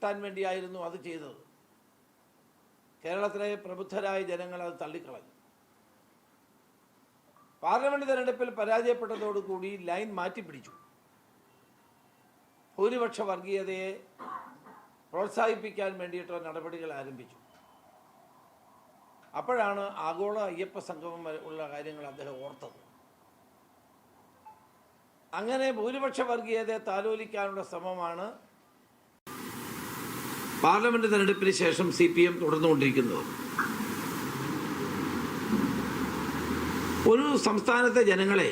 കിട്ടാൻ വേണ്ടിയായിരുന്നു അത് ചെയ്തത്. കേരളത്തിലെ പ്രബുദ്ധരായ ജനങ്ങൾ അത് തള്ളിക്കളഞ്ഞു. പാർലമെന്റ് തെരഞ്ഞെടുപ്പിൽ പരാജയപ്പെട്ടതോടുകൂടി ലൈൻ മാറ്റി പിടിച്ചു ഭൂരിപക്ഷ വർഗീയതയെ പ്രോത്സാഹിപ്പിക്കാൻ വേണ്ടിയിട്ടുള്ള നടപടികൾ ആരംഭിച്ചു. അപ്പോഴാണ് ആഗോള അയ്യപ്പ സംഗമം ഉള്ള കാര്യങ്ങൾ അദ്ദേഹം ഓർത്തത്. അങ്ങനെ ഭൂരിപക്ഷ വർഗീയതയെ താലോലിക്കാനുള്ള ശ്രമമാണ് പാർലമെന്റ് തെരഞ്ഞെടുപ്പിന് ശേഷം സി പി എം തുടർന്നുകൊണ്ടിരിക്കുന്നത്. ഒരു സംസ്ഥാനത്തെ ജനങ്ങളെ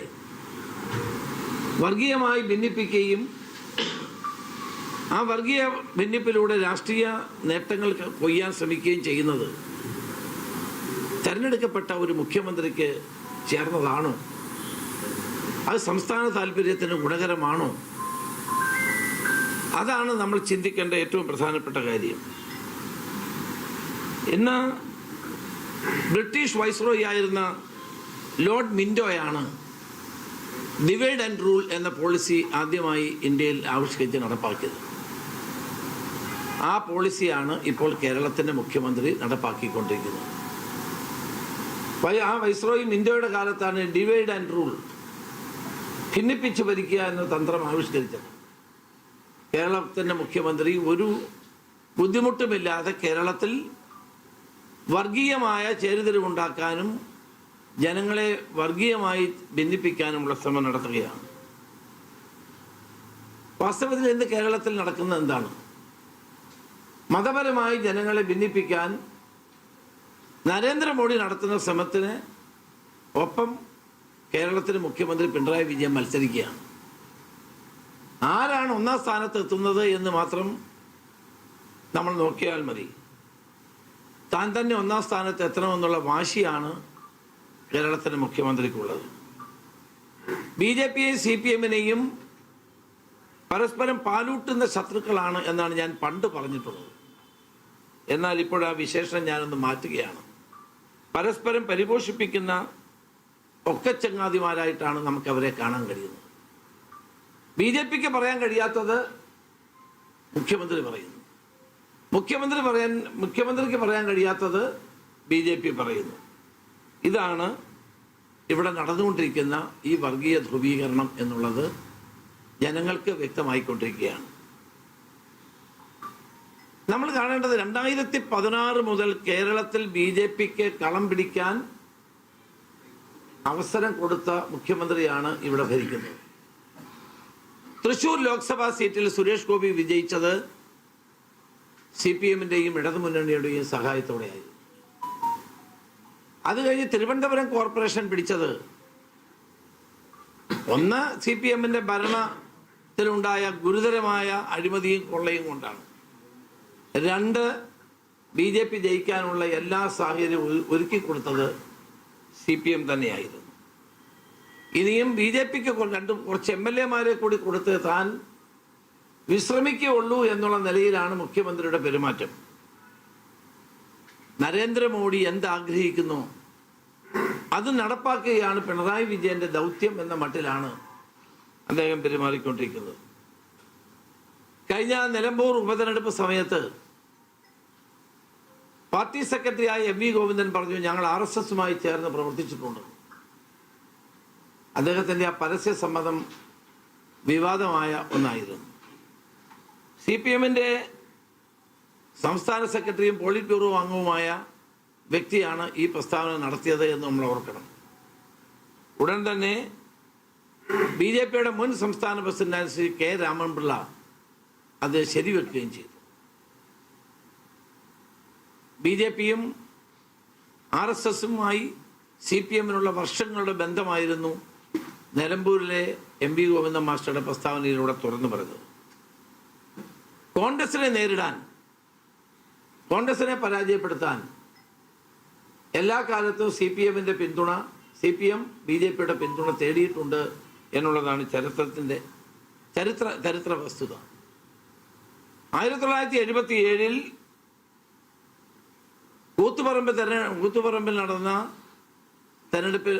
വർഗീയമായി ഭിന്നിപ്പിക്കുകയും ആ വർഗീയ ഭിന്നിപ്പിലൂടെ രാഷ്ട്രീയ നേട്ടങ്ങൾ കൊയ്യാൻ ശ്രമിക്കുകയും ചെയ്യുന്നത് തെരഞ്ഞെടുക്കപ്പെട്ട ഒരു മുഖ്യമന്ത്രിക്ക് ചേർന്നതാണോ? അത് സംസ്ഥാന താല്പര്യത്തിന് ഗുണകരമാണോ? അതാണ് നമ്മൾ ചിന്തിക്കേണ്ട ഏറ്റവും പ്രധാനപ്പെട്ട കാര്യം. ഇന്ന് ബ്രിട്ടീഷ് വൈസ്രോയി ആയിരുന്ന ലോർഡ് മിൻഡോയാണ് ഡിവൈഡ് ആൻഡ് റൂൾ എന്ന പോളിസി ആദ്യമായി ഇന്ത്യയിൽ ആവിഷ്കരിച്ച് നടപ്പാക്കിയത്. ആ പോളിസിയാണ് ഇപ്പോൾ കേരളത്തിന്റെ മുഖ്യമന്ത്രി നടപ്പാക്കിക്കൊണ്ടിരിക്കുന്നത്. ആ വൈസ്രോയി മിൻഡോയുടെ കാലത്താണ് ഡിവൈഡ് ആൻഡ് റൂൾ ഭിന്നിപ്പിച്ച് ഭരിക്കുക എന്ന തന്ത്രം ആവിഷ്കരിച്ചത്. കേരളത്തിന്റെ മുഖ്യമന്ത്രി ഒരു ബുദ്ധിമുട്ടുമില്ലാതെ കേരളത്തിൽ വർഗീയമായ ചേരിതിരിവുണ്ടാക്കാനും ജനങ്ങളെ വർഗീയമായി ഭിന്നിപ്പിക്കാനുമുള്ള ശ്രമം നടത്തുകയാണ്. വാസ്തവത്തിൽ ഇന്ന് കേരളത്തിൽ നടക്കുന്നത് എന്താണ്? മതപരമായി ജനങ്ങളെ ഭിന്നിപ്പിക്കാൻ നരേന്ദ്രമോദി നടത്തുന്ന ശ്രമത്തിന് ഒപ്പം കേരളത്തിലെ മുഖ്യമന്ത്രി പിണറായി വിജയൻ മത്സരിക്കുകയാണ്. ആരാണ് ഒന്നാം സ്ഥാനത്ത് എത്തുന്നത് എന്ന് മാത്രം നമ്മൾ നോക്കിയാൽ മതി. താൻ തന്നെ ഒന്നാം സ്ഥാനത്ത് എത്തണമെന്നുള്ള വാശിയാണ് കേരളത്തിന്റെ മുഖ്യമന്ത്രിക്കുള്ളത്. ബി ജെ പിയെയും സി പി എമ്മിനെയും പരസ്പരം പാലൂട്ടുന്ന ശത്രുക്കളാണ് എന്നാണ് ഞാൻ പണ്ട് പറഞ്ഞിട്ടുള്ളത്. എന്നാൽ ഇപ്പോൾ ആ വിശേഷണം ഞാനൊന്ന് മാറ്റുകയാണ്. പരസ്പരം പരിപോഷിപ്പിക്കുന്ന ഒക്കെ ചങ്ങാതിമാരായിട്ടാണ് നമുക്കവരെ കാണാൻ കഴിയുന്നത്. ബി ജെ പിക്ക് പറയാൻ കഴിയാത്തത് മുഖ്യമന്ത്രി പറയുന്നു. മുഖ്യമന്ത്രി പറയാൻ മുഖ്യമന്ത്രിക്ക് പറയാൻ കഴിയാത്തത് ബി ജെ പി പറയുന്നു. ഇതാണ് ഇവിടെ നടന്നുകൊണ്ടിരിക്കുന്ന ഈ വർഗീയ ധ്രുവീകരണം എന്നുള്ളത് ജനങ്ങൾക്ക് വ്യക്തമായിക്കൊണ്ടിരിക്കുകയാണ്. നമ്മൾ കാണേണ്ടത് രണ്ടായിരത്തി പതിനാറ് മുതൽ കേരളത്തിൽ ബി ജെ പിക്ക് കളം പിടിക്കാൻ അവസരം കൊടുത്ത മുഖ്യമന്ത്രിയാണ് ഇവിടെ ഭരിക്കുന്നത്. തൃശൂർ ലോക്സഭാ സീറ്റിൽ സുരേഷ് ഗോപി വിജയിച്ചത് സി പി എമ്മിന്റെയും ഇടതുമുന്നണിയുടെയും സഹായത്തോടെയായിരുന്നു അത് കഴിഞ്ഞ് തിരുവനന്തപുരം കോർപ്പറേഷൻ പിടിച്ചത് ഒന്ന് സി പി എമ്മിന്റെ ഭരണത്തിലുണ്ടായ ഗുരുതരമായ അഴിമതിയും കൊള്ളയും കൊണ്ടാണ്. രണ്ട് ബി ജെ പി ജയിക്കാനുള്ള എല്ലാ സാഹചര്യവും ഒരുക്കി കൊടുത്തത് സി പി എം തന്നെയായിരുന്നു. ഇനിയും ബി ജെ പിക്ക് രണ്ട് കുറച്ച് എം എൽ എമാരെ കൂടി കൊടുത്ത് താൻ വിശ്രമിക്കുകയുള്ളൂ എന്നുള്ള നിലയിലാണ് മുഖ്യമന്ത്രിയുടെ പെരുമാറ്റം. നരേന്ദ്രമോദി എന്താഗ്രഹിക്കുന്നു? അത് നടപ്പാക്കുകയാണ് പിണറായി വിജയന്റെ ദൗത്യം എന്ന മട്ടിലാണ് അദ്ദേഹം പെരുമാറിക്കൊണ്ടിരിക്കുന്നത്. കഴിഞ്ഞ നിലമ്പൂർ ഉപതെരഞ്ഞെടുപ്പ് സമയത്ത് പാർട്ടി സെക്രട്ടറിയായ എം വി ഗോവിന്ദൻ പറഞ്ഞു ഞങ്ങൾ ആർ എസ് എസുമായി ചേർന്ന് പ്രവർത്തിച്ചിട്ടുണ്ട്. അദ്ദേഹത്തിന്റെ ആ പരസ്യ സമ്മതം വിവാദമായ ഒന്നായിരുന്നു. സി പി എമ്മിന്റെ സംസ്ഥാന സെക്രട്ടറിയും പോളിറ്റ് ബ്യൂറോ അംഗവുമായ വ്യക്തിയാണ് ഈ പ്രസ്താവന നടത്തിയത് എന്ന് നമ്മൾ ഓർക്കണം. ഉടൻ തന്നെ ബി ജെ പിയുടെ മുൻ സംസ്ഥാന പ്രസിഡന്റ് ശ്രീ കെ രാമൻപിള്ള അത് ശരിവെക്കുകയും ചെയ്തു. ബി ജെ പിയും ആർ എസ് എസുമായി സി പി എമ്മിനുള്ള വർഷങ്ങളുടെ ബന്ധമായിരുന്നു. നിലമ്പൂരിലെ എം വി ഗോവിന്ദൻ മാസ്റ്ററുടെ പ്രസ്താവനയിലൂടെ തുറന്നു പറഞ്ഞത് കോൺഗ്രസിനെ നേരിടാൻ കോൺഗ്രസിനെ പരാജയപ്പെടുത്താൻ എല്ലാ കാലത്തും സി പി എമ്മിന്റെ പിന്തുണ C P M B J പിയുടെ പിന്തുണ തേടിയിട്ടുണ്ട് എന്നുള്ളതാണ് ചരിത്രത്തിന്റെ ചരിത്ര ചരിത്ര വസ്തുത. ആയിരത്തി തൊള്ളായിരത്തി എഴുപത്തി ഏഴിൽ കൂത്തുപറമ്പ് തെര കൂത്തുപറമ്പിൽ നടന്ന തെരഞ്ഞെടുപ്പിൽ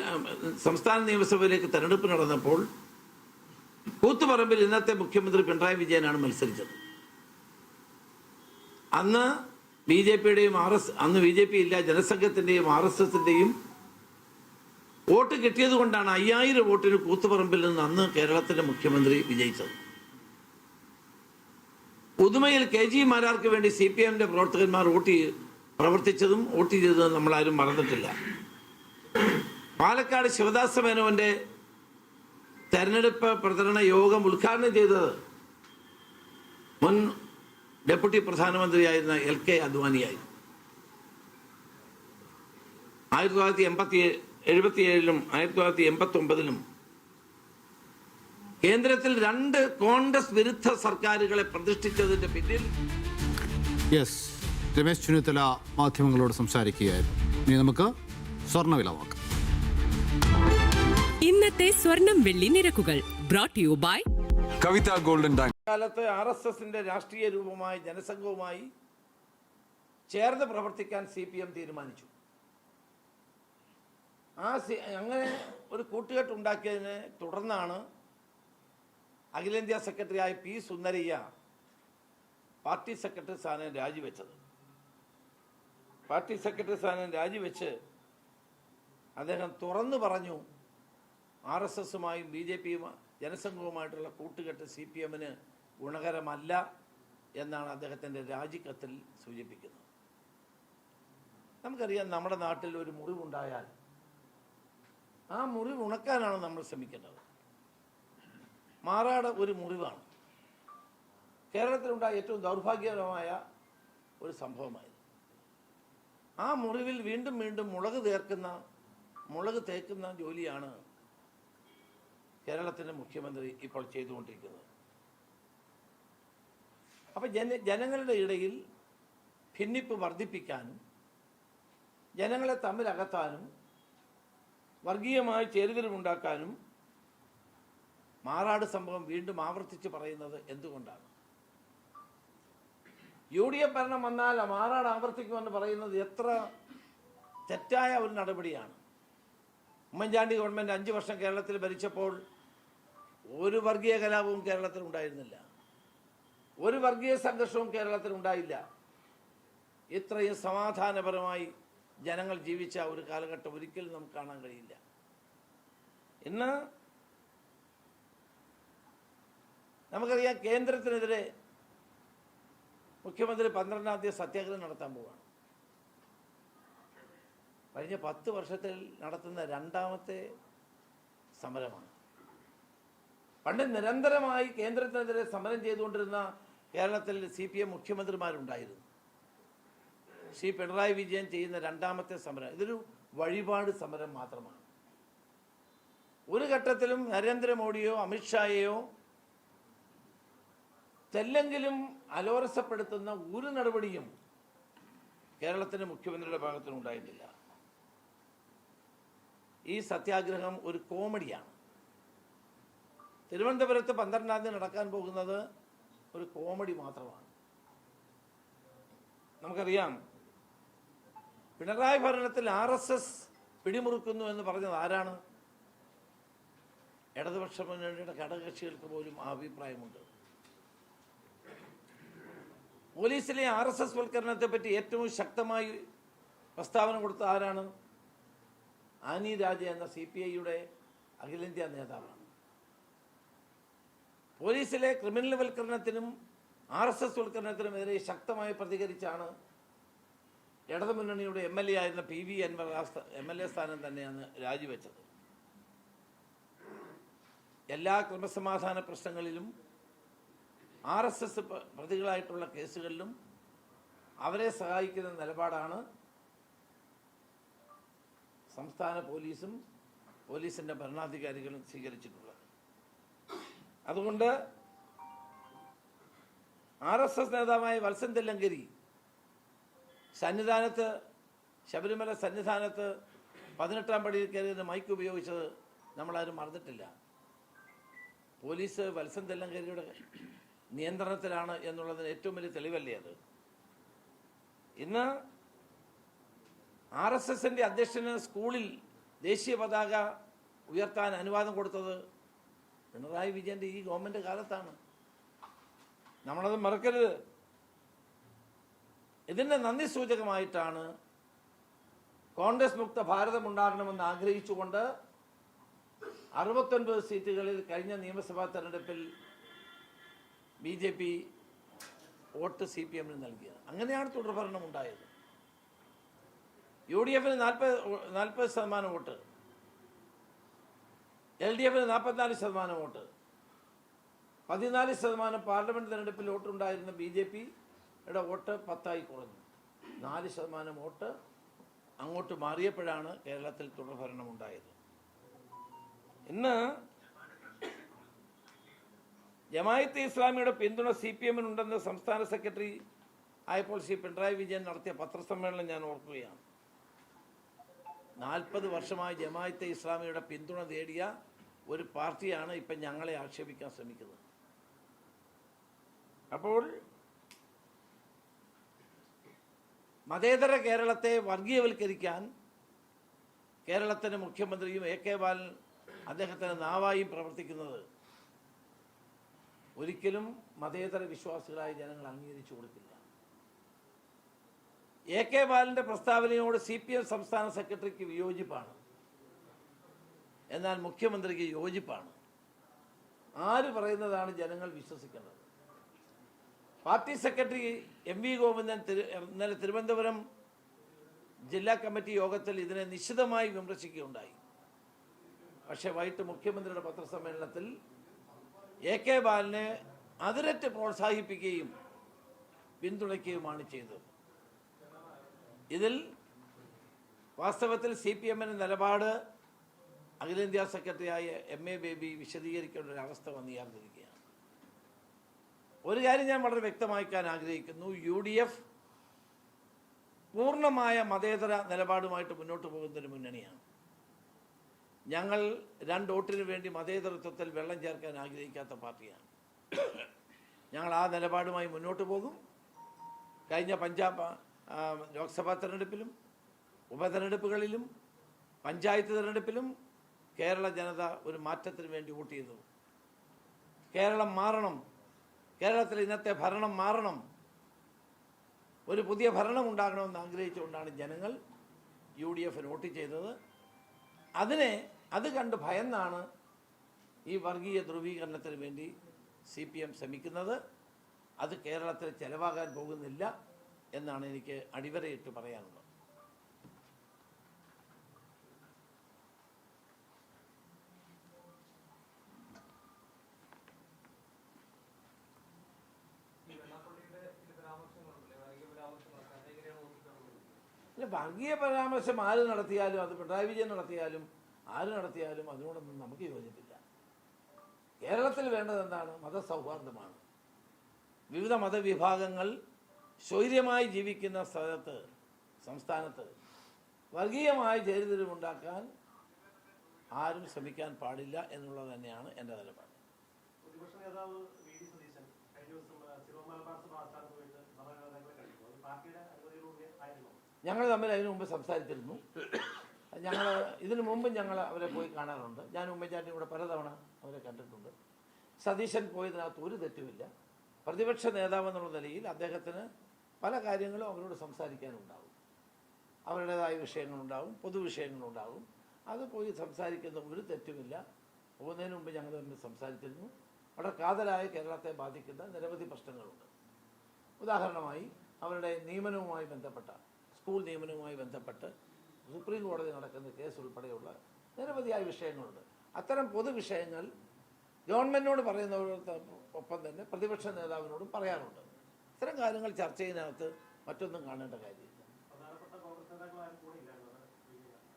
സംസ്ഥാന നിയമസഭയിലേക്ക് തെരഞ്ഞെടുപ്പ് നടന്നപ്പോൾ കൂത്തുപറമ്പിൽ ഇന്നത്തെ മുഖ്യമന്ത്രി പിണറായി വിജയനാണ് മത്സരിച്ചത്. അന്ന് ബി ജെ പിയുടെയും ആർ എസ് അന്ന് ബി ജെ പി ഇല്ല ജനസംഘത്തിന്റെയും ആർ എസ് എസിന്റെയും വോട്ട് കിട്ടിയത് കൊണ്ടാണ് അയ്യായിരം വോട്ടിന് കൂത്തുപറമ്പിൽ നിന്ന് അന്ന് കേരളത്തിന്റെ മുഖ്യമന്ത്രി വിജയിച്ചത്. പുതുമയിൽ കെ ജി മാരാർക്ക് വേണ്ടി സി പി എമ്മിന്റെ പ്രവർത്തകന്മാർ വോട്ട് പ്രവർത്തിച്ചതും വോട്ട് ചെയ്തതും നമ്മളാരും മറന്നിട്ടില്ല. പാലക്കാട് ശിവദാസ മേനോന്റെ തെരഞ്ഞെടുപ്പ് പ്രചരണ യോഗം ഉദ്ഘാടനം ചെയ്തത് മുൻ ഡെപ്യൂട്ടി പ്രധാനമന്ത്രിയായിരുന്ന എൽ കെ അദ്വാനിയായി. ആയിരത്തി തൊള്ളായിരത്തി എൺപത്തി എഴുപത്തിയേഴിലും ആയിരത്തി തൊള്ളായിരത്തി എൺപത്തി ഒമ്പതിലും കേന്ദ്രത്തിൽ രണ്ട് കോൺഗ്രസ് വിരുദ്ധ സർക്കാരുകളെ പ്രതിഷ്ഠിച്ചതിന്റെ പിന്നിൽ യെസ് രമേശ് ചെന്നിത്തല മാധ്യമങ്ങളോട് സംസാരിക്കുകയായിരുന്നു. ഇനി നമുക്ക് സ്വർണവില നോക്കാം. ഇന്നത്തെ സ്വർണം വെള്ളി നിരക്കുകൾ brought you by Kavitha golden diamond കാലത്ത് ആർ എസ് എസിന്റെ രാഷ്ട്രീയ രൂപമായി ജനസംഘവുമായി ചേർന്ന് പ്രവർത്തിക്കാൻ സി പി എം തീരുമാനിച്ചു. ആ സി- അങ്ങനെ ഒരു കൂട്ടുകെട്ട് ഉണ്ടാക്കിയതിനെ തുടർന്നാണ് അഖിലേന്ത്യാ സെക്രട്ടറിയായ പി സുന്ദരയ്യ പാർട്ടി സെക്രട്ടറി സ്ഥാനം രാജിവെച്ചത്. പാർട്ടി സെക്രട്ടറി സ്ഥാനം രാജിവെച്ച് അദ്ദേഹം തുറന്നു പറഞ്ഞു ആർ എസ് എസുമായും ബി ജെ പിയും ജനസംഘവുമായിട്ടുള്ള കൂട്ടുകെട്ട് സി പി എമ്മിന് ഗുണകരമല്ല എന്നാണ് അദ്ദേഹത്തിന്റെ രാജിക്കത്തിൽ സൂചിപ്പിക്കുന്നത്. നമുക്കറിയാം നമ്മുടെ നാട്ടിൽ ഒരു മുറിവുണ്ടായാൽ ആ മുറിവ് ഉണക്കാനാണ് നമ്മൾ ശ്രമിക്കേണ്ടത് മാറാട് ഒരു മുറിവാണ്. കേരളത്തിലുണ്ടായ ഏറ്റവും ദൗർഭാഗ്യകരമായ ഒരു സംഭവമായിരുന്നു ആ മുറിവിൽ വീണ്ടും വീണ്ടും മുളക് തേർക്കുന്ന മുളക് തേക്കുന്ന ജോലിയാണ് കേരളത്തിന്റെ മുഖ്യമന്ത്രി ഇപ്പോൾ ചെയ്തുകൊണ്ടിരിക്കുന്നത്. അപ്പം ജന ജനങ്ങളുടെ ഇടയിൽ ഭിന്നിപ്പ് വർദ്ധിപ്പിക്കാനും ജനങ്ങളെ തമ്മിലകത്താനും വർഗീയമായ ചേരുതലുമുണ്ടാക്കാനും മാറാട് സംഭവം വീണ്ടും ആവർത്തിച്ച് പറയുന്നത് എന്തുകൊണ്ടാണ്? യു ഡി എഫ് ഭരണം വന്നാൽ മാറാട് ആവർത്തിക്കുമെന്ന് പറയുന്നത് എത്ര തെറ്റായ ഒരു നടപടിയാണ്. ഉമ്മൻചാണ്ടി ഗവൺമെന്റ് അഞ്ച് വർഷം കേരളത്തിൽ ഭരിച്ചപ്പോൾ ഒരു വർഗീയ കലാപവും കേരളത്തിൽ ഉണ്ടായിരുന്നില്ല. ഒരു വർഗീയ സംഘർഷവും കേരളത്തിൽ ഉണ്ടായില്ല. ഇത്രയും സമാധാനപരമായി ജനങ്ങൾ ജീവിച്ച ഒരു കാലഘട്ടം ഒരിക്കലും നമുക്ക് കാണാൻ കഴിയില്ല. ഇന്ന് നമുക്കറിയാം കേന്ദ്രത്തിനെതിരെ മുഖ്യമന്ത്രി പന്ത്രണ്ടാം തീയതി സത്യാഗ്രഹം നടത്താൻ പോവുകയാണ്. കഴിഞ്ഞ പത്ത് വർഷത്തിൽ നടത്തുന്ന രണ്ടാമത്തെ സമരമാണ്. പണ്ട് നിരന്തരമായി കേന്ദ്രത്തിനെതിരെ സമരം ചെയ്തുകൊണ്ടിരുന്ന കേരളത്തിൽ സി പി എം മുഖ്യമന്ത്രിമാരുണ്ടായിരുന്നു. ശ്രീ പിണറായി വിജയൻ ചെയ്യുന്ന രണ്ടാമത്തെ സമരം. ഇതൊരു വഴിപാട് സമരം മാത്രമാണ്. ഒരു ഘട്ടത്തിലും നരേന്ദ്രമോദിയോ അമിത്ഷായെയോ തെല്ലെങ്കിലും അലോരസപ്പെടുത്തുന്ന ഒരു നടപടിയും കേരളത്തിന്റെ മുഖ്യമന്ത്രിയുടെ ഭാഗത്തുനിന്നുണ്ടായിട്ടില്ല. ഈ സത്യാഗ്രഹം ഒരു കോമഡിയാണ്. തിരുവനന്തപുരത്ത് പന്ത്രണ്ടാം തീയതി നടക്കാൻ പോകുന്നത് ഒരു കോമഡി മാത്രമാണ്. നമുക്കറിയാം പിണറായി ഭരണത്തിൽ ആർ എസ് എസ് പിടിമുറുക്കുന്നു എന്ന് പറഞ്ഞത് ആരാണ്? ഇടതുപക്ഷ മുന്നണിയുടെ ഘടകകക്ഷികൾക്ക് പോലും ആ അഭിപ്രായമുണ്ട്. പോലീസിലെ ആർ എസ് എസ് വൽക്കരണത്തെ പറ്റി ഏറ്റവും ശക്തമായി പ്രസ്താവന കൊടുത്ത ആരാണ്? ആനി രാജ എന്ന സി പി ഐയുടെ അഖിലേന്ത്യാ നേതാവാണ്. പോലീസിലെ ക്രിമിനൽ വൽക്കരണത്തിനും ആർ എസ് എസ് വൽക്കരണത്തിനുമെതിരെ ശക്തമായി പ്രതികരിച്ചാണ് ഇടതുമുന്നണിയുടെ എം എൽ എ ആയിരുന്ന P V Anvar M L A സ്ഥാനം തന്നെയാണ് രാജിവെച്ചത്. എല്ലാ ക്രമസമാധാന പ്രശ്നങ്ങളിലും ആർ എസ് എസ് പ്രതികളായിട്ടുള്ള കേസുകളിലും അവരെ സഹായിക്കുന്ന നിലപാടാണ് സംസ്ഥാന പോലീസും പോലീസിന്റെ ഭരണാധികാരികളും സ്വീകരിച്ചിട്ടുള്ളത്. അതുകൊണ്ട് ആർ എസ് എസ് നേതാവായ വത്സൻ തെല്ലങ്കരി സന്നിധാനത്ത് ശബരിമല സന്നിധാനത്ത് പതിനെട്ടാം പടിയിൽ കയറിയത് മൈക്ക് ഉപയോഗിച്ചത് നമ്മളാരും മറന്നിട്ടില്ല. പോലീസ് വത്സൻ തെല്ലങ്കരിയുടെ നിയന്ത്രണത്തിലാണ് എന്നുള്ളതിന് ഏറ്റവും വലിയ തെളിവല്ലേ അത്? ഇന്ന് ആർ എസ് എസിന്റെ അധ്യക്ഷന് സ്കൂളിൽ ദേശീയ പതാക ഉയർത്താൻ അനുവാദം കൊടുത്തത് പിണറായി വിജയന്റെ ഈ ഗവൺമെന്റ് കാലത്താണ്. നമ്മളത് മറക്കരുത്. ഇതിന്റെ നന്ദി സൂചകമായിട്ടാണ് കോൺഗ്രസ് മുക്ത ഭാരതം ഉണ്ടാകണമെന്ന് ആഗ്രഹിച്ചുകൊണ്ട് അറുപത്തൊൻപത് സീറ്റുകളിൽ കഴിഞ്ഞ നിയമസഭാ തെരഞ്ഞെടുപ്പിൽ B J P vote C P എമ്മിന് നൽകിയത്. അങ്ങനെയാണ് തുടർഭരണം ഉണ്ടായത്. യു ഡി എഫിന് നാൽപ്പത് നാൽപ്പത് ശതമാനം വോട്ട്. എൽ ഡി എഫിന് നാൽപ്പത്തിനാല് ശതമാനം വോട്ട് പതിനാല് ശതമാനം പാർലമെന്റ് തെരഞ്ഞെടുപ്പിൽ വോട്ടുണ്ടായിരുന്ന ബി ജെ പിയുടെ വോട്ട് പത്തായി കുറഞ്ഞു. നാല് ശതമാനം വോട്ട് അങ്ങോട്ട് മാറിയപ്പോഴാണ് കേരളത്തിൽ തുടർഭരണം ഉണ്ടായത് ഇന്ന് ജമായത്ത് ഇസ്ലാമിയുടെ പിന്തുണ സി പി എമ്മിനുണ്ടെന്ന് സംസ്ഥാന സെക്രട്ടറി ആയപ്പോൾ ശ്രീ പിണറായി വിജയൻ നടത്തിയ പത്രസമ്മേളനം ഞാൻ ഓർക്കുകയാണ്. നാൽപ്പത് വർഷമായി ജമായത്തെ ഇസ്ലാമിയുടെ പിന്തുണ നേടിയ ഒരു പാർട്ടിയാണ് ഇപ്പം ഞങ്ങളെ ആക്ഷേപിക്കാൻ ശ്രമിക്കുന്നത്. അപ്പോൾ മതേതര കേരളത്തെ വർഗീയവൽക്കരിക്കാൻ കേരളത്തിന്റെ മുഖ്യമന്ത്രിയും എ കെ ബാലൻ അദ്ദേഹത്തിന്റെ നാവായും പ്രവർത്തിക്കുന്നത് ഒരിക്കലും മതേതര വിശ്വാസികളായ ജനങ്ങൾ അംഗീകരിച്ചു കൊടുക്കില്ല. എ കെ ബാലന്റെ പ്രസ്താവനയോട് സി പി എം സംസ്ഥാന സെക്രട്ടറിക്ക് വിയോജിപ്പാണ്. എന്നാൽ മുഖ്യമന്ത്രിക്ക് യോജിപ്പാണ്. ആര് പറയുന്നതാണ് ജനങ്ങൾ വിശ്വസിക്കുന്നത് party secretary M V Govindan ഇന്നലെ തിരുവനന്തപുരം ജില്ലാ കമ്മിറ്റി യോഗത്തിൽ ഇതിനെ നിശിതമായി വിമർശിക്കുകയുണ്ടായി. പക്ഷേ വൈകിട്ട് മുഖ്യമന്ത്രിയുടെ പത്രസമ്മേളനത്തിൽ എ കെ ബാലനെ അതിരറ്റ് പ്രോത്സാഹിപ്പിക്കുകയും പിന്തുണയ്ക്കുകയുമാണ് ചെയ്തത്. ഇതിൽ വാസ്തവത്തിൽ സി പി എമ്മിന്റെ നിലപാട് അഖിലേന്ത്യാ സെക്രട്ടറിയായ എം എ ബേബി വിശദീകരിക്കേണ്ട ഒരു അവസ്ഥ വന്നു ചേർന്നിരിക്കുകയാണ് ഒരു കാര്യം ഞാൻ വളരെ വ്യക്തമാക്കാൻ ആഗ്രഹിക്കുന്നു. യു ഡി എഫ് പൂർണമായ മതേതര നിലപാടുമായിട്ട് മുന്നോട്ട് പോകുന്നൊരു മുന്നണിയാണ്. ഞങ്ങൾ രണ്ട് വോട്ടിന് വേണ്ടി മതേതരത്വത്തിൽ വെള്ളം ചേർക്കാൻ ആഗ്രഹിക്കാത്ത പാർട്ടിയാണ്. ഞങ്ങൾ ആ നിലപാടുമായി മുന്നോട്ട് പോകും. കഴിഞ്ഞ പഞ്ചാബ് ലോക്സഭാ തെരഞ്ഞെടുപ്പിലും ഉപതെരഞ്ഞെടുപ്പുകളിലും പഞ്ചായത്ത് തെരഞ്ഞെടുപ്പിലും കേരള ജനത ഒരു മാറ്റത്തിന് വേണ്ടി വോട്ട് ചെയ്തു കേരളം മാറണം. കേരളത്തിൽ ഇന്നത്തെ ഭരണം മാറണം. ഒരു പുതിയ ഭരണം ഉണ്ടാകണമെന്ന് ആഗ്രഹിച്ചുകൊണ്ടാണ് ജനങ്ങൾ യു ഡി എഫിന് വോട്ട് ചെയ്തത്. അതിനെ അത് കണ്ട് ഭയന്നാണ് ഈ വർഗീയ ധ്രുവീകരണത്തിന് വേണ്ടി സി പി എം ശ്രമിക്കുന്നത്. അത് കേരളത്തിൽ ചെലവാകാൻ പോകുന്നില്ല. എന്നാണ് എനിക്ക് അടിവരയിട്ട് പറയാനുള്ളത്. ഇല്ല വർഗീയ പരാമർശം ആര് നടത്തിയാലും അത് പിണറായി വിജയൻ നടത്തിയാലും ആര് നടത്തിയാലും അതിനോടൊന്നും നമുക്ക് യോജിപ്പില്ല. കേരളത്തിൽ വേണ്ടത് എന്താണ്? മതസൗഹാർദ്ദമാണ്. വിവിധ മതവിഭാഗങ്ങൾ സ്വൈര്യമായി ജീവിക്കുന്ന സ്ഥലത്ത് സംസ്ഥാനത്ത് വർഗീയമായ ചേരിതിരിവുണ്ടാക്കാൻ ആരും ശ്രമിക്കാൻ പാടില്ല എന്നുള്ളത് തന്നെയാണ് എന്റെ നിലപാട്. പ്രതിപക്ഷ നേതാവ് വി ഡി സതീശൻ കഴിഞ്ഞ ദിവസം ആ, സിറോ മലബാർ സഭ ആസ്ഥാനത്ത് പോയിട്ട് മതനേതാക്കളെ കണ്ടു അത് പാർട്ടിയുടെ അനുമതിയിലൂടെ ആയിരുന്നു. ഞങ്ങൾ തമ്മിൽ അതിനു മുമ്പ് സംസാരിച്ചിരുന്നു. ഞങ്ങൾ ഇതിനു മുമ്പ് ഞങ്ങൾ അവരെ പോയി കാണാറുണ്ട്. ഞാൻ ഉമ്മൻചാണ്ടി കൂടെ പലതവണ അവരെ കണ്ടിട്ടുണ്ട്. സതീശൻ പോയതിനകത്ത് ഒരു തെറ്റുമില്ല. പ്രതിപക്ഷ നേതാവ് എന്നുള്ള നിലയിൽ അദ്ദേഹത്തിന് പല കാര്യങ്ങളും അവരോട് സംസാരിക്കാനുണ്ടാവും. അവരുടേതായ വിഷയങ്ങളുണ്ടാവും പൊതുവിഷയങ്ങളുണ്ടാവും അത് പോയി സംസാരിക്കുന്ന ഒരു തെറ്റുമില്ല. പോകുന്നതിന് മുമ്പ് ഞങ്ങൾ തമ്മിൽ സംസാരിച്ചിരുന്നു. അവിടെ കാതലായ കേരളത്തെ ബാധിക്കുന്ന നിരവധി പ്രശ്നങ്ങളുണ്ട്. ഉദാഹരണമായി അവരുടെ നിയമനവുമായി ബന്ധപ്പെട്ട സ്കൂൾ നിയമനവുമായി ബന്ധപ്പെട്ട് സുപ്രീം കോടതി നടക്കുന്ന കേസ് ഉൾപ്പെടെയുള്ള നിരവധിയായ വിഷയങ്ങളുണ്ട്. അത്തരം പൊതുവിഷയങ്ങൾ ഗവൺമെന്റിനോട് ഒപ്പം തന്നെ പ്രതിപക്ഷ നേതാവിനോടും പറയാറുണ്ട്. ഇത്തരം കാര്യങ്ങൾ ചർച്ച ചെയ്യുന്നതിനകത്ത് മറ്റൊന്നും കാണേണ്ട കാര്യമില്ല.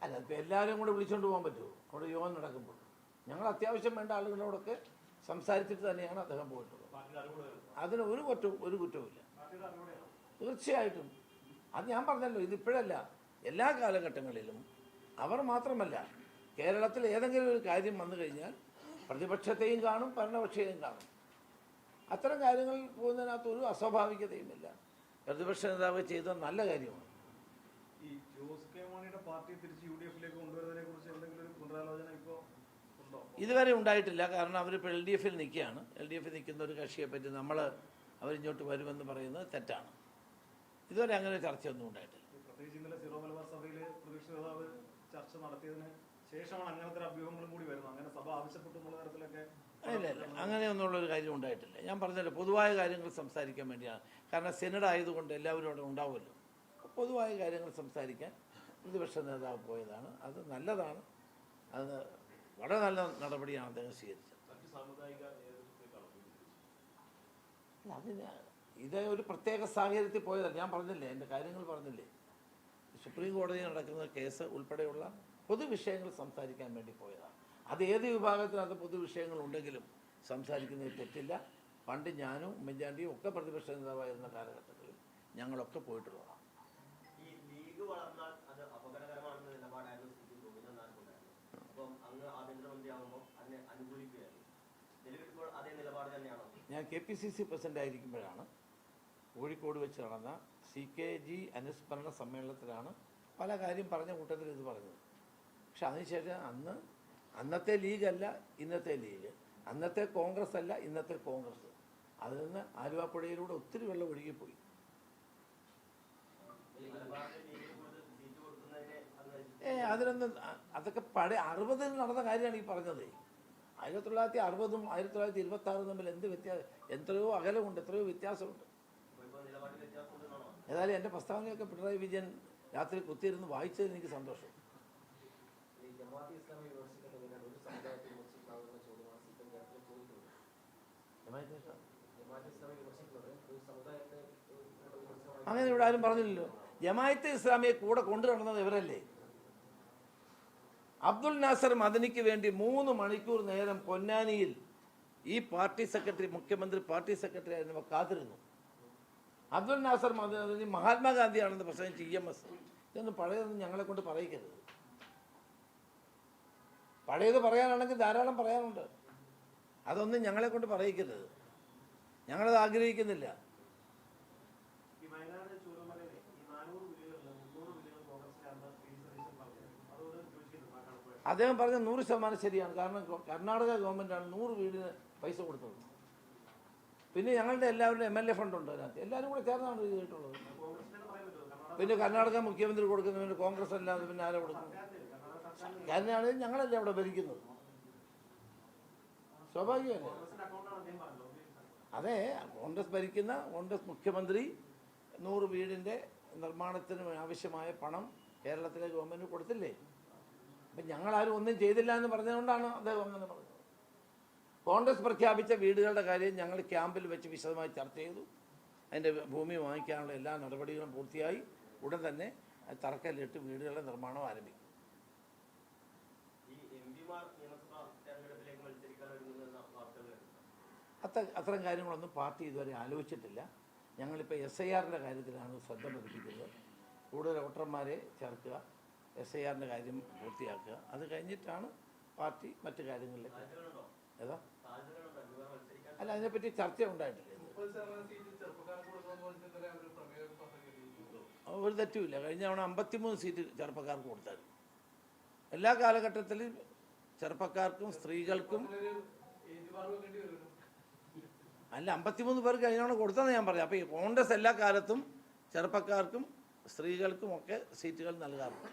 അല്ല ഇപ്പം എല്ലാവരും കൂടെ വിളിച്ചുകൊണ്ട് പോകാൻ പറ്റുമോ? അവിടെ യോഗം നടക്കുമ്പോൾ. ഞങ്ങൾ അത്യാവശ്യം വേണ്ട ആളുകളോടൊക്കെ സംസാരിച്ചിട്ട് തന്നെയാണ് അദ്ദേഹം പോയിട്ടുള്ളത്. അതിന് ഒരു കുറ്റവും ഒരു കുറ്റവുമില്ല തീർച്ചയായിട്ടും. അത് ഞാൻ പറഞ്ഞല്ലോ ഇതിപ്പോഴല്ല എല്ലാ കാലഘട്ടങ്ങളിലും അവർ മാത്രമല്ല കേരളത്തിൽ ഏതെങ്കിലും ഒരു കാര്യം വന്നു കഴിഞ്ഞാൽ പ്രതിപക്ഷത്തെയും കാണും ഭരണപക്ഷത്തെയും കാണും. അത്തരം കാര്യങ്ങൾ പോകുന്നതിനകത്ത് ഒരു അസ്വാഭാവികതയുമില്ല. പ്രതിപക്ഷ നേതാവ് ചെയ്ത നല്ല കാര്യമാണ്. ഈ ജോസ് കെ മാണിയുടെ പാർട്ടി തിരിച്ച് യു ഡി എഫിലേക്ക് കൊണ്ടുവരുന്നതിനെ കുറിച്ച് എന്തെങ്കിലും ഒരു പുനരാലോചന ഇപ്പോൾ ഇതുവരെ ഉണ്ടായിട്ടില്ല. കാരണം അവരിപ്പോൾ എൽ ഡി എഫിൽ നിൽക്കുകയാണ്. എൽ ഡി എഫിൽ നിൽക്കുന്ന ഒരു കക്ഷിയെ പറ്റി നമ്മൾ അവരിങ്ങോട്ട് വരുമെന്ന് പറയുന്നത് തെറ്റാണ്. ഇതുവരെ അങ്ങനെ ചർച്ചയൊന്നും ഉണ്ടായിട്ടില്ല. പ്രത്യേകിച്ച് ഇന്നലെ സീറോ മലബാർ സഭയിൽ പ്രതിപക്ഷ നേതാവ് ചർച്ച നടത്തിയതിന് ശേഷമാണ് അങ്ങനത്തെ അഭ്യൂഹങ്ങളും കൂടി വരുന്നത്. അങ്ങനെ സഭ ആവശ്യപ്പെട്ടു എന്നുള്ള തരത്തിലൊക്കെ ഇല്ല ഇല്ല. അങ്ങനെയൊന്നുള്ളൊരു കാര്യം ഉണ്ടായിട്ടില്ല. ഞാൻ പറഞ്ഞല്ലോ പൊതുവായ കാര്യങ്ങൾ സംസാരിക്കാൻ വേണ്ടിയാണ്. കാരണം സെനഡ് ആയതുകൊണ്ട് എല്ലാവരും അവിടെ ഉണ്ടാവുമല്ലോ. പൊതുവായ കാര്യങ്ങൾ സംസാരിക്കാൻ പ്രതിപക്ഷ നേതാവ് പോയതാണ്. അത് നല്ലതാണ്. അത് വളരെ നല്ല നടപടിയാണ് അദ്ദേഹം സ്വീകരിച്ചത്. അതിന് ഇത് ഒരു പ്രത്യേക സാഹചര്യത്തിൽ പോയതല്ല. ഞാൻ പറഞ്ഞില്ലേ എന്റെ കാര്യങ്ങൾ പറഞ്ഞില്ലേ. സുപ്രീം കോടതിയിൽ നടക്കുന്ന കേസ് ഉൾപ്പെടെയുള്ള പൊതുവിഷയങ്ങൾ സംസാരിക്കാൻ വേണ്ടി പോയതാണ്. അത് ഏത് വിഭാഗത്തിനകത്ത് പൊതുവിഷയങ്ങൾ ഉണ്ടെങ്കിലും സംസാരിക്കുന്നതിൽ തെറ്റില്ല. പണ്ട് ഞാനും ഉമ്മൻചാണ്ടിയും ഒക്കെ പ്രതിപക്ഷ നേതാവായിരുന്ന കാലഘട്ടത്തിൽ ഞങ്ങളൊക്കെ പോയിട്ടുള്ളതാണ്. ഞാൻ K P C C president ആയിരിക്കുമ്പോഴാണ് Kozhikode വെച്ച് നടന്ന സി കെ ജി അനുസ്മരണ സമ്മേളനത്തിലാണ് പല കാര്യം പറഞ്ഞ കൂട്ടത്തിൽ ഇത് പറഞ്ഞത്. പക്ഷെ അതിനുശേഷം അന്ന് അന്നത്തെ ലീഗല്ല ഇന്നത്തെ ലീഗ്. അന്നത്തെ കോൺഗ്രസ് അല്ല ഇന്നത്തെ കോൺഗ്രസ്. അതിൽ നിന്ന് ആലുവാപ്പുഴയിലൂടെ ഒത്തിരി വെള്ളം ഒഴുകിപ്പോയി. ഏ അതിനൊന്നും അതൊക്കെ പഴയ അറുപതിൽ നടന്ന കാര്യമാണ് ഈ പറഞ്ഞത്. ആയിരത്തി തൊള്ളായിരത്തി അറുപതും ആയിരത്തി തൊള്ളായിരത്തി ഇരുപത്തി ആറും തമ്മിൽ എന്ത് വ്യത്യാസം എത്രയോ അകലമുണ്ട് എത്രയോ വ്യത്യാസമുണ്ട്. ഏതായാലും എന്റെ പ്രസ്താവനയൊക്കെ പിണറായി വിജയൻ രാത്രി കുത്തിയിരുന്ന് വായിച്ചതിൽ എനിക്ക് സന്തോഷം. അങ്ങനെ ഇവിടെ ആരും പറഞ്ഞില്ലല്ലോ. ജമായത്തെ ഇസ്ലാമിയെ കൂടെ കൊണ്ടു നടന്നത് ഇവരല്ലേ? അബ്ദുൽ നാസർ മദനിക്ക് വേണ്ടി മൂന്ന് മണിക്കൂർ നേരം പൊന്നാനിയിൽ ഈ പാർട്ടി സെക്രട്ടറി മുഖ്യമന്ത്രി പാർട്ടി സെക്രട്ടറി ആയിരുന്നവർ കാത്തിരുന്നു. അബ്ദുൽ നാസർ മദനി മഹാത്മാഗാന്ധിയാണെന്ന് പ്രസംഗിച്ച് ഇ എം എസ്. ഇതൊന്നും പഴയതൊന്നും ഞങ്ങളെ കൊണ്ട് പറയിക്കരുത്. പഴയത് പറയാനാണെങ്കിൽ ധാരാളം പറയാനുണ്ട്. അതൊന്നും ഞങ്ങളെ കൊണ്ട് പറയിക്കരുത്. ഞങ്ങളത് ആഗ്രഹിക്കുന്നില്ല. അദ്ദേഹം പറഞ്ഞ നൂറ് ശതമാനം ശരിയാണ്. കാരണം കർണാടക ഗവൺമെന്റാണ് നൂറ് വീടിന് പൈസ കൊടുത്തത്. പിന്നെ ഞങ്ങളുടെ എല്ലാവരുടെ എം എൽ എ ഫണ്ട് ഉണ്ട് അതിനകത്ത്. എല്ലാവരും കൂടെ ചേർന്നാണ് ഇത് പറയാൻ പിന്നെ കർണാടക മുഖ്യമന്ത്രി കൊടുക്കുന്നതിന് കോൺഗ്രസ് അല്ലാതെ പിന്നെ ആരെ കൊടുക്കും? കാരണമാണ് ഞങ്ങളല്ലേ അവിടെ ഭരിക്കുന്നത്? സ്വാഭാവികമല്ലേ? അതെ കോൺഗ്രസ് ഭരിക്കുന്ന കോൺഗ്രസ് മുഖ്യമന്ത്രി നൂറ് വീടിന്റെ നിർമ്മാണത്തിന് ആവശ്യമായ പണം കേരളത്തിലെ ഗവൺമെന്റ് കൊടുത്തില്ലേ? അപ്പം ഞങ്ങളാരും ഒന്നും ചെയ്തില്ല എന്ന് പറഞ്ഞതുകൊണ്ടാണ് അദ്ദേഹം അങ്ങനെ പറഞ്ഞത്. കോൺഗ്രസ് പ്രഖ്യാപിച്ച വീടുകളുടെ കാര്യം ഞങ്ങൾ ക്യാമ്പിൽ വെച്ച് വിശദമായി ചർച്ച ചെയ്തു. അതിന്റെ ഭൂമി വാങ്ങിക്കാനുള്ള എല്ലാ നടപടികളും പൂർത്തിയായി. ഉടൻ തന്നെ തറക്കല്ലിട്ട് വീടുകളുടെ നിർമ്മാണം ആരംഭിക്കും. അത്ര അത്തരം കാര്യങ്ങളൊന്നും പാർട്ടി ഇതുവരെ ആലോചിച്ചിട്ടില്ല. ഞങ്ങളിപ്പോൾ എസ് ഐ ആറിന്റെ കാര്യത്തിലാണ് ശ്രദ്ധ പതിപ്പിക്കുന്നത്. കൂടുതൽ വോട്ടർമാരെ ചേർക്കുക എസ് ഐ ആറിന്റെ കാര്യം പൂർത്തിയാക്കുക. അത് കഴിഞ്ഞിട്ടാണ് പാർട്ടി മറ്റു കാര്യങ്ങളിലേക്ക് ഏതാ? അല്ല അതിനെപ്പറ്റി ചർച്ച ഉണ്ടായിട്ടില്ല. ഒരു തെറ്റുമില്ല. കഴിഞ്ഞ തവണ അമ്പത്തിമൂന്ന് സീറ്റ് ചെറുപ്പക്കാർക്ക് കൊടുത്തായിരുന്നു. എല്ലാ കാലഘട്ടത്തിലും ചെറുപ്പക്കാർക്കും സ്ത്രീകൾക്കും അല്ല അമ്പത്തിമൂന്ന് പേർക്ക് അതിനോട് കൊടുത്തതെന്ന് ഞാൻ പറഞ്ഞു അപ്പോൾ ഈ കോൺഗ്രസ് എല്ലാ കാലത്തും ചെറുപ്പക്കാർക്കും സ്ത്രീകൾക്കും ഒക്കെ സീറ്റുകൾ നൽകാറുണ്ട്.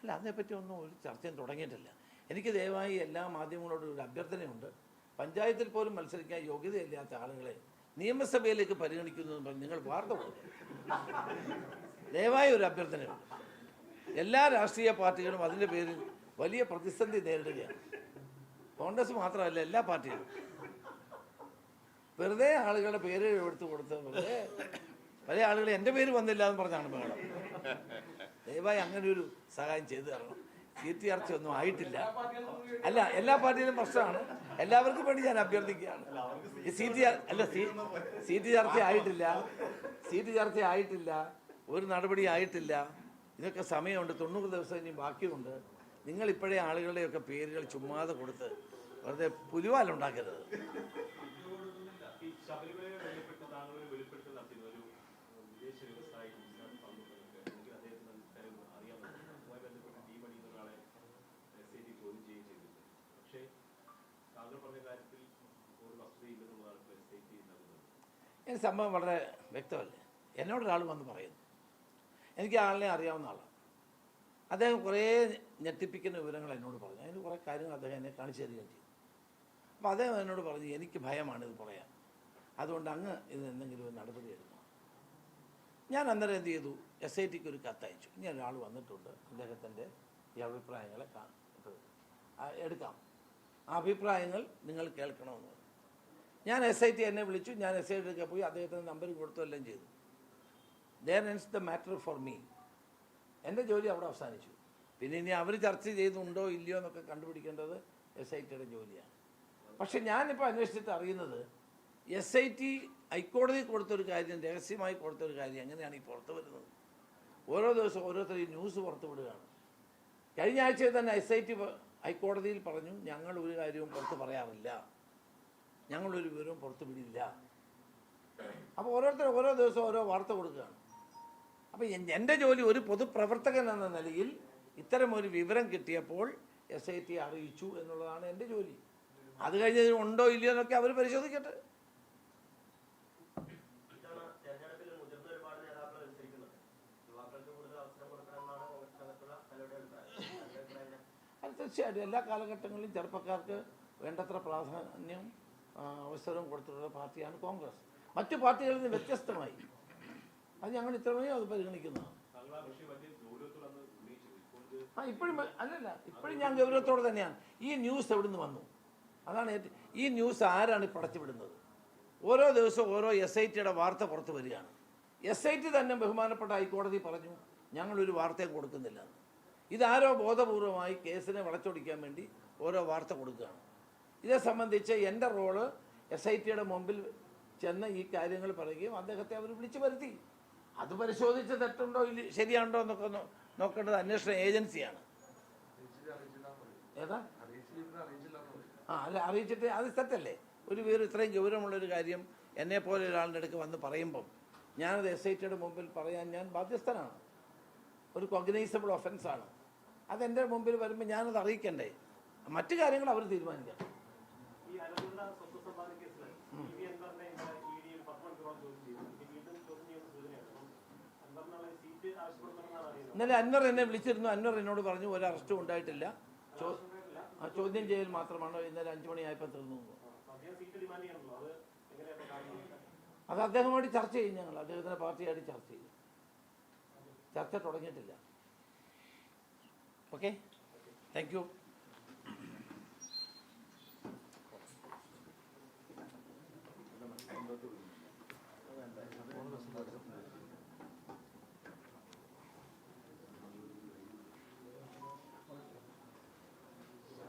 അല്ല അതിനെപ്പറ്റി ഒന്നും ഒരു ചർച്ചയും തുടങ്ങിയിട്ടില്ല. എനിക്ക് ദയവായി എല്ലാ മാധ്യമങ്ങളോടും ഒരു അഭ്യർത്ഥനയുണ്ട്. പഞ്ചായത്തിൽ പോലും മത്സരിക്കാൻ യോഗ്യതയില്ലാത്ത ആളുകളെ നിയമസഭയിലേക്ക് പരിഗണിക്കുന്നു നിങ്ങൾ വാർത്ത കൊടുക്കും. ദയവായി ഒരു അഭ്യർത്ഥനയുണ്ട്. എല്ലാ രാഷ്ട്രീയ പാർട്ടികളും അതിന്റെ പേരിൽ വലിയ പ്രതിസന്ധി നേരിടുകയാണ്. കോൺഗ്രസ് മാത്രമല്ല എല്ലാ പാർട്ടികളും. വെറുതെ ആളുകളുടെ പേര് എടുത്തു കൊടുത്ത് വെറുതെ പല ആളുകൾ എന്റെ പേര് വന്നില്ല എന്ന് പറഞ്ഞാണ് ബഹളം. ദയവായി അങ്ങനെ ഒരു സഹായം ചെയ്തു തരണം. കീർത്തിയർച്ച ഒന്നും ആയിട്ടില്ല. അല്ല എല്ലാ പാർട്ടിയിലും പ്രശ്നമാണ്. എല്ലാവർക്കും വേണ്ടി ഞാൻ അഭ്യർത്ഥിക്കുകയാണ്. സീറ്റ് അല്ല സീറ്റ് ചർച്ച ആയിട്ടില്ല. സീറ്റ് ചർച്ച ആയിട്ടില്ല. ഒരു നടപടി ആയിട്ടില്ല. ഇതൊക്കെ സമയമുണ്ട്. തൊണ്ണൂറ് ദിവസം ഇനി ബാക്കിയുണ്ട്. നിങ്ങൾ ഇപ്പോഴേ ആളുകളുടെയൊക്കെ പേരുകൾ ചുമ്മാതെ കൊടുത്ത് വെറുതെ പുലിവാലുണ്ടാക്കരുത്. സംഭവം വളരെ വ്യക്തമല്ലേ? എന്നോടൊരാൾ വന്ന് പറയുന്നു. എനിക്ക് ആളിനെ അറിയാവുന്ന ആളാണ് അദ്ദേഹം കുറേ ഞെട്ടിപ്പിക്കുന്ന വിവരങ്ങൾ എന്നോട് പറഞ്ഞു. അതിന് കുറേ കാര്യങ്ങൾ അദ്ദേഹം എന്നെ കാണിച്ചു തരികയും ചെയ്തു. അപ്പോൾ അദ്ദേഹം എന്നോട് പറഞ്ഞു എനിക്ക് ഭയമാണ് ഇത് പറയാൻ. അതുകൊണ്ട് അങ്ങ് ഇത് എന്തെങ്കിലും നടപടി എടുക്കണം. ഞാൻ അന്നേരം എന്ത് ചെയ്തു? എസ് ഐ ടിക്ക് ഒരു കത്തയച്ചു ഇനി ഒരാൾ വന്നിട്ടുണ്ട് അദ്ദേഹത്തിന്റെ ഈ അഭിപ്രായങ്ങളെ എടുക്കാം. ആ അഭിപ്രായങ്ങൾ നിങ്ങൾ കേൾക്കണമെന്ന് ഞാൻ എസ് ഐ ടി എന്നെ വിളിച്ചു. ഞാൻ എസ് ഐ ടിക്ക് പോയി അദ്ദേഹത്തിന്റെ നമ്പർ കൊടുത്തു എല്ലാം ചെയ്തു. That ends the matter for me എന്റെ ജോലി അവിടെ അവസാനിച്ചു. പിന്നെ ഇനി അവർ ചർച്ച ചെയ്തുണ്ടോ ഇല്ലയോ എന്നൊക്കെ കണ്ടുപിടിക്കേണ്ടത് എസ് ഐ ടിയുടെ ജോലിയാണ്. പക്ഷെ ഞാനിപ്പോൾ അന്വേഷിച്ചിട്ട് അറിയുന്നത് എസ് ഐ ടി ഹൈക്കോടതി കൊടുത്തൊരു കാര്യം രഹസ്യമായി കൊടുത്തൊരു കാര്യം എങ്ങനെയാണ് ഈ പുറത്തു വരുന്നത്? ഓരോ ദിവസവും ഓരോരുത്തരും ന്യൂസ് പുറത്തു വിടുകയാണ്. കഴിഞ്ഞ ആഴ്ച തന്നെ എസ് ഐ ടി ഹൈക്കോടതിയിൽ പറഞ്ഞു ഞങ്ങൾ ഒരു കാര്യവും പുറത്ത് പറയാറില്ല. ഞങ്ങളൊരു വിവരവും പുറത്തു വിടില്ല. അപ്പോൾ ഓരോരുത്തർ ഓരോ ദിവസവും ഓരോ വാർത്ത കൊടുക്കുകയാണ്. അപ്പോൾ എന്റെ ജോലി ഒരു പൊതുപ്രവർത്തകൻ എന്ന നിലയിൽ ഇത്തരം ഒരു വിവരം കിട്ടിയപ്പോൾ എസ് ഐ ടി അറിയിച്ചു എന്നുള്ളതാണ് എന്റെ ജോലി. അത് കഴിഞ്ഞ് ഉണ്ടോ ഇല്ലയോ എന്നൊക്കെ അവർ പരിശോധിക്കട്ടെ? അത് തീർച്ചയായിട്ടും എല്ലാ കാലഘട്ടങ്ങളിലും ചെറുപ്പക്കാർക്ക് വേണ്ടത്ര പ്രാധാന്യം അവസരവും കൊടുത്തിട്ടുള്ള പാർട്ടിയാണ് കോൺഗ്രസ്. മറ്റു പാർട്ടികളിൽ നിന്ന് വ്യത്യസ്തമായി അത് ഞങ്ങൾ ഇത്രയും അത് പരിഗണിക്കുന്നതാണ് ആ ഇപ്പോഴും അല്ലല്ല ഇപ്പോഴും ഞാൻ ഗൗരവത്തോടെ തന്നെയാണ്. ഈ ന്യൂസ് എവിടെ നിന്ന് വന്നു? അതാണ് ഈ ന്യൂസ് ആരാണ് പടച്ചുവിടുന്നത് ഓരോ ദിവസവും ഓരോ എസ് ഐ ടിയുടെ വാർത്ത പുറത്തു വരികയാണ്. എസ് ഐ ടി തന്നെ ബഹുമാനപ്പെട്ട ഹൈക്കോടതി പറഞ്ഞു ഞങ്ങളൊരു വാർത്തയും കൊടുക്കുന്നില്ല. ഇതാരോ ബോധപൂർവമായി കേസിനെ വളച്ചൊടിക്കാൻ വേണ്ടി ഓരോ വാർത്ത കൊടുക്കുകയാണ്. ഇതേ സംബന്ധിച്ച് എന്റെ റോൾ എസ് ഐ ടിയുടെ മുമ്പിൽ ചെന്ന് ഈ കാര്യങ്ങൾ പറയുകയും അദ്ദേഹത്തെ അവർ വിളിച്ചു വരുത്തി. അത് പരിശോധിച്ച് തെറ്റുണ്ടോ ഇല്ല ശരിയാണ്ടോ എന്നൊക്കെ നോക്കേണ്ടത് അന്വേഷണ ഏജൻസിയാണ്. ഏതാ? ആ അല്ല അറിയിച്ചിട്ട് അത് തെറ്റല്ലേ? ഒരു പേര് ഇത്രയും ഗൗരവമുള്ളൊരു കാര്യം എന്നെ പോലെ ഒരാളുടെ അടുക്ക് വന്ന് പറയുമ്പം ഞാനത് എസ് ഐ ടിയുടെ മുമ്പിൽ പറയാൻ ഞാൻ ബാധ്യസ്ഥനാണ്. ഒരു കൊഗ്നൈസബിൾ ഒഫൻസാണ് അതെന്റെ മുമ്പിൽ വരുമ്പോൾ ഞാനത് അറിയിക്കണ്ടേ? മറ്റു കാര്യങ്ങൾ അവർ തീരുമാനിക്കാം ഇന്നലെ അൻവർ എന്നെ വിളിച്ചിരുന്നു. അൻവർ എന്നോട് പറഞ്ഞു ഒരു അറസ്റ്റും ഉണ്ടായിട്ടില്ല. ആ ചോദ്യം ചെയ്യൽ മാത്രമാണ്. ഇന്നലെ അഞ്ചു മണിയായപ്പോൾ തീർന്നു. അത് അദ്ദേഹമായിട്ട് ചർച്ച ചെയ്യും ഞങ്ങൾ. അദ്ദേഹത്തിന്റെ പാർട്ടിയായിട്ട് ചർച്ച ചെയ്യും. ചർച്ച തുടങ്ങിയിട്ടില്ല. ഓക്കെ? Thank you